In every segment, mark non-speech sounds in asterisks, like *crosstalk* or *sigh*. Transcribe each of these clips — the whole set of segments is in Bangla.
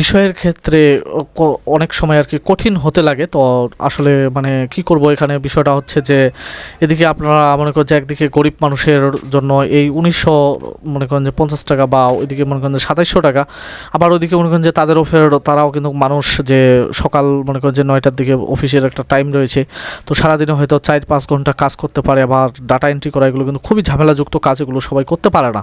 বিষয়ের ক্ষেত্রে অনেক সময় আর কি কঠিন হতে লাগে। তো আসলে মানে কি করব এখানে? বিষয়টা হচ্ছে যে, এদিকে আপনারা মনে করেন যে একদিকে গরিব মানুষের জন্য এই উনিশশো, মনে করেন যে পঞ্চাশ টাকা বা ওইদিকে মনে করেন যে সাতাইশশো টাকা। আবার ওইদিকে মনে করেন যে তাদেরও ফের তারাও কিন্তু মানুষ যে সকাল মনে করেন যে নয়টার দিকে অফিসের একটা টাইম রয়েছে। তো সারাদিনে হয়তো চার পাঁচ ঘণ্টা কাজ করতে পারে আবার ডাটা এন্ট্রি করা, এগুলো কিন্তু খুবই ঝামেলাযুক্ত কাজ, এগুলো সবাই করতে পারে না।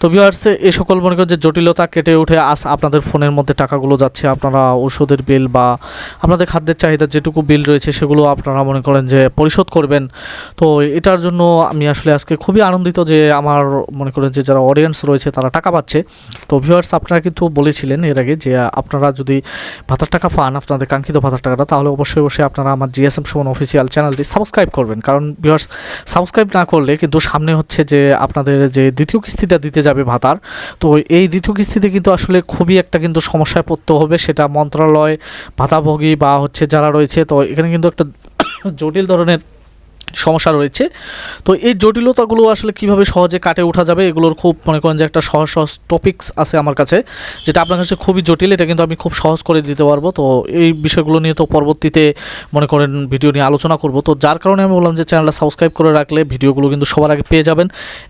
তো ভিউয়ার্সে এই সকল মনে করেন যে জটিলতা কেটে উঠে আস আপনাদের ফোনের মধ্যে টাকাগুলো যাচ্ছে, আপনারা ওষুধের বিল বা আপনাদের খাদ্যের চাহিদা যেটুকু বিল রয়েছে সেগুলো আপনারা মনে করেন যে পরিশোধ করবেন। তো এটার জন্য আমি আসলে আজকে খুবই আনন্দিত যে আমার মনে করেন যে যারা অডিয়েন্স রয়েছে তারা টাকা পাচ্ছে। তো ভিউয়ার্স আপনারা কিন্তু বলেছিলেন এর আগে যে আপনারা যদি ভাতার টাকা পান, আপনাদের কাঙ্ক্ষিত ভাতার টাকাটা, তাহলে অবশ্যই অবশ্যই আপনারা আমার জিএসএম সুমন অফিসিয়াল চ্যানেলটি সাবস্ক্রাইব করবেন। কারণ ভিউয়ার্স সাবস্ক্রাইব না করলে কিন্তু সামনে হচ্ছে যে আপনাদের যে দ্বিতীয় কিস্তিটা দিতে যাবে ভাতার, তো এই দ্বিতীয় কিস্তিতে কিন্তু আসলে খুবই একটা কিন্তু সমস্যায় পড়তে হবে, সেটা মন্ত্রণালয় ভাতাভোগী বা হচ্ছে যারা রয়েছে, তো এখানে কিন্তু একটা *coughs* জটিল ধরনের সমস্যা রয়েছে। তো এই জটিলতাগুলো আসলে কীভাবে সহজে কাটে ওঠা যাবে, এগুলোর খুব মনে করেন যে একটা সহজ সহজ টপিকস আছে আমার কাছে, যেটা আপনার কাছে খুবই জটিল, এটা কিন্তু আমি খুব সহজ করে দিতে পারব। তো এই বিষয়গুলো নিয়ে তো পরবর্তীতে মনে করেন ভিডিও নিয়ে আলোচনা করব। তো যার কারণে আমি বললাম যে চ্যানেলটা সাবস্ক্রাইব করে রাখলে ভিডিওগুলো কিন্তু সবার আগে পেয়ে যাবেন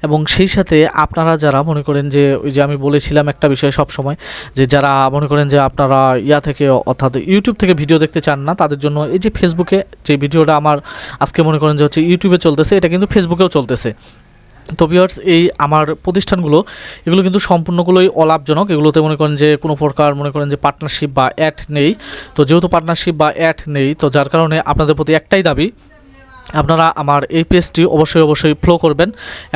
এবং সেই সাথে আপনারা যারা মনে করেন যে ওই যে আমি বলেছিলাম একটা বিষয় সব সময় যে যারা মনে করেন যে আপনারা ইয়া থেকে অর্থাৎ ইউটিউব থেকে ভিডিও দেখতে চান না, তাদের জন্য এই যে ফেসবুকে যে ভিডিওটা আমার আজকে মনে করেন যে হচ্ছে ইউটিউবে চলতেছে, এটা কিন্তু ফেসবুকেও চলতেছে। তো ভিওয়ার্স এই আমার প্রতিষ্ঠানগুলো, এগুলো কিন্তু সম্পূর্ণগুলোই অলাভজনক। এগুলোতে মনে করেন যে কোনো প্রকার মনে করেন যে পার্টনারশিপ বা অ্যাড নেই। তো যেহেতু পার্টনারশিপ বা অ্যাড নেই, তো যার কারণে আপনাদের প্রতি একটাই দাবি আপনারা আমার এই পেজটি অবশ্যই অবশ্যই ফলো করবেন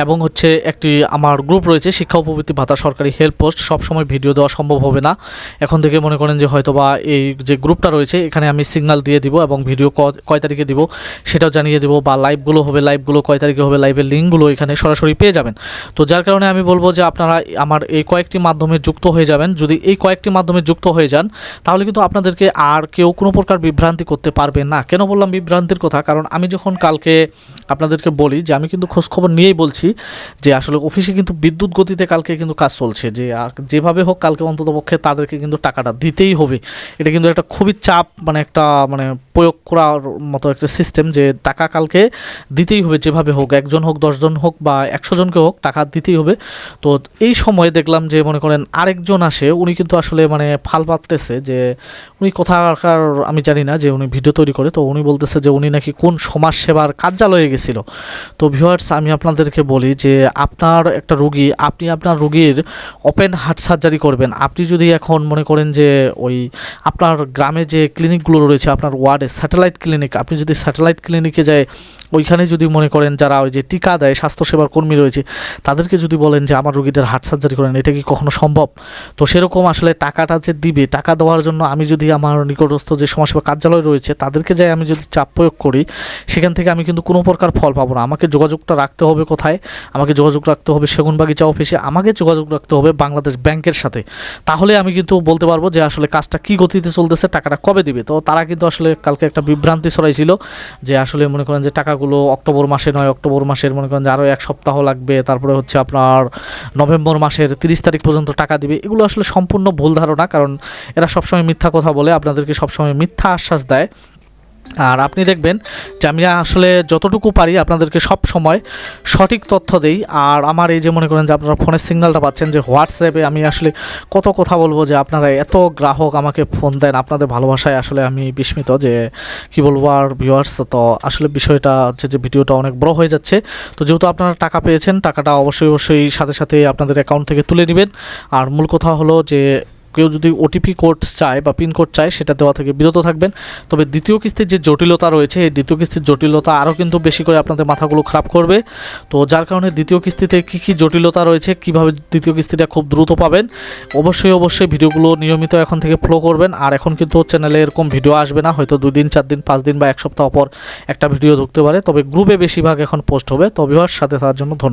এবং হচ্ছে একটি আমার গ্রুপ রয়েছে, শিক্ষা উপবৃত্তি ভাতা সরকারি হেল্প পোস্ট সবসময় ভিডিও দেওয়া সম্ভব হবে না। এখন থেকে মনে করেন যে হয়তো বা এই যে গ্রুপটা রয়েছে, এখানে আমি সিগনাল দিয়ে দিব এবং ভিডিও কয় তারিখে দিব সেটাও জানিয়ে দিব বা লাইভগুলো হবে লাইভগুলো কয় তারিখে হবে লাইভের লিঙ্কগুলো এখানে সরাসরি পেয়ে যাবেন। তো যার কারণে আমি বলব যে আপনারা আমার এই কয়েকটি মাধ্যমে যুক্ত হয়ে যাবেন। যদি এই কয়েকটি মাধ্যমে যুক্ত হয়ে যান, তাহলে কিন্তু আপনাদেরকে আর কেউ কোনো প্রকার বিভ্রান্তি করতে পারবে না। কেন বললাম বিভ্রান্তির কথা? কারণ আমি যখন কালকে আপনাদেরকে বলি যে আমি কিন্তু খোঁজখবর নিয়েই বলছি যে আসলে অফিসে কিন্তু বিদ্যুৎ গতিতে কালকে কিন্তু কাজ চলছে, যে যেভাবে হোক কালকে অন্তত পক্ষে তাদেরকে কিন্তু টাকাটা দিতেই হবে। এটা কিন্তু একটা খুবই চাপ মানে একটা মানে প্রয়োগ করার মতো একটা সিস্টেম যে টাকা কালকে দিতেই হবে যেভাবে হোক, একজন হোক, দশজন হোক বা একশো জনকে হোক টাকা দিতেই হবে। তো এই সময়ে দেখলাম যে মনে করেন আরেকজন আসে, উনি কিন্তু আসলে মানে ফাল পাততেছে যে উনি কোথাকার আমি জানি না যে উনি ভিডিও তৈরি করে, তো উনি বলতেছে যে উনি নাকি কোন সমাজ সেবার কার্যালয়ে গেছিল তো ভিউয়ার্স আমি আপনাদেরকে বলি যে আপনার একটা রুগী, আপনি আপনার রুগীর ওপেন হার্ট সার্জারি করবেন। আপনি যদি এখন মনে করেন যে ওই আপনার গ্রামে যে ক্লিনিকগুলো রয়েছে, আপনার ওয়ার্ডে স্যাটেলাইট ক্লিনিক আপনি যদি স্যাটেলাইট ক্লিনিকে যায়, ওইখানে যদি মনে করেন যারা ওই যে টিকা দেয়, স্বাস্থ্যসেবার কর্মী রয়েছে, তাদেরকে যদি বলেন যে আমার রুগীদের হার্ট সার্জারি করেন, এটা কি কখনো সম্ভব? তো সেরকম আসলে টাকাটা যে দিবে, টাকা দেওয়ার জন্য আমি যদি আমার নিকটস্থ যে সমাজসেবা কার্যালয় রয়েছে, তাদেরকে যাই আমি যদি চাপ প্রয়োগ করি, সেখান থেকে আমি কিন্তু কোনো প্রকার ফল পাবো না। আমাকে যোগাযোগটা রাখতে হবে কোথায়? আমাকে যোগাযোগ রাখতে হবে সেগুনবাগিচা অফিসে। আমাকে যোগাযোগ রাখতে হবে বাংলাদেশ ব্যাংকের সাথে। তাহলে আমি কিন্তু বলতে পারব যে আসলে কাজটা কী গতিতে চলতেছে, টাকাটা কবে দিবে? তো তারা কিন্তু আসলে কালকে একটা বিভ্রান্তি ছড়াইছিল যে আসলে মনে করেন যে টাকাগুলো অক্টোবর মাসে নয়, অক্টোবর মাসের মনে করেন যে আরও এক সপ্তাহ লাগবে, তারপরে হচ্ছে আপনার নভেম্বর মাসের তিরিশ তারিখ পর্যন্ত টাকা দিবে। এগুলো আসলে সম্পূর্ণ ভুল ধারণা, কারণ এরা সবসময় মিথ্যা কথা বলে। আপনাদেরকে সবসময় মিথ্যা আশ্বাস দেয়। আর আপনি দেখবেন যে আমি আসলে যতটুকু পারি আপনাদেরকে সব সময় সঠিক তথ্য দেই। আর আমার এই যে মনে করেন যে আপনারা ফোনের সিগন্যালটা পাচ্ছেন যে হোয়াটসঅ্যাপে আমি আসলে কত কথা বলব যে আপনারা এত গ্রাহক আমাকে ফোন দেন, আপনাদের ভালোবাসায় আসলে আমি বিস্মিত যে কি বলব আর ভিউয়ার্স তো আসলে বিষয়টা হচ্ছে যে ভিডিওটা অনেক বড় হয়ে যাচ্ছে। তো যেহেতু আপনারা টাকা পেয়েছেন, টাকাটা অবশ্যই অবশ্যই সাথে সাথে আপনাদের অ্যাকাউন্ট থেকে তুলে নেবেন। আর মূল কথা হলো যে কেউ যদি ওটিপি কোড চায় বা পিন কোড চায়, সেটা দেওয়া থেকে বিরত থাকবেন। তবে দ্বিতীয় কিস্তির যে জটিলতা রয়েছে, এই দ্বিতীয় কিস্তির জটিলতা আরও কিন্তু বেশি করে আপনাদের মাথাগুলো খারাপ করবে। তো যার কারণে দ্বিতীয় কিস্তিতে কী কী জটিলতা রয়েছে, কীভাবে দ্বিতীয় কিস্তিটা খুব দ্রুত পাবেন, অবশ্যই অবশ্যই ভিডিওগুলো নিয়মিত এখন থেকে ফ্লো করবেন। আর এখন কিন্তু চ্যানেলে এরকম ভিডিও আসবে না, হয়তো দুই দিন, চার দিন, পাঁচ দিন বা এক সপ্তাহ পর একটা ভিডিও ঢুকতে পারে। তবে গ্রুপে বেশিরভাগ এখন পোস্ট হবে। তবে সাথে তার জন্য ধন্যবাদ।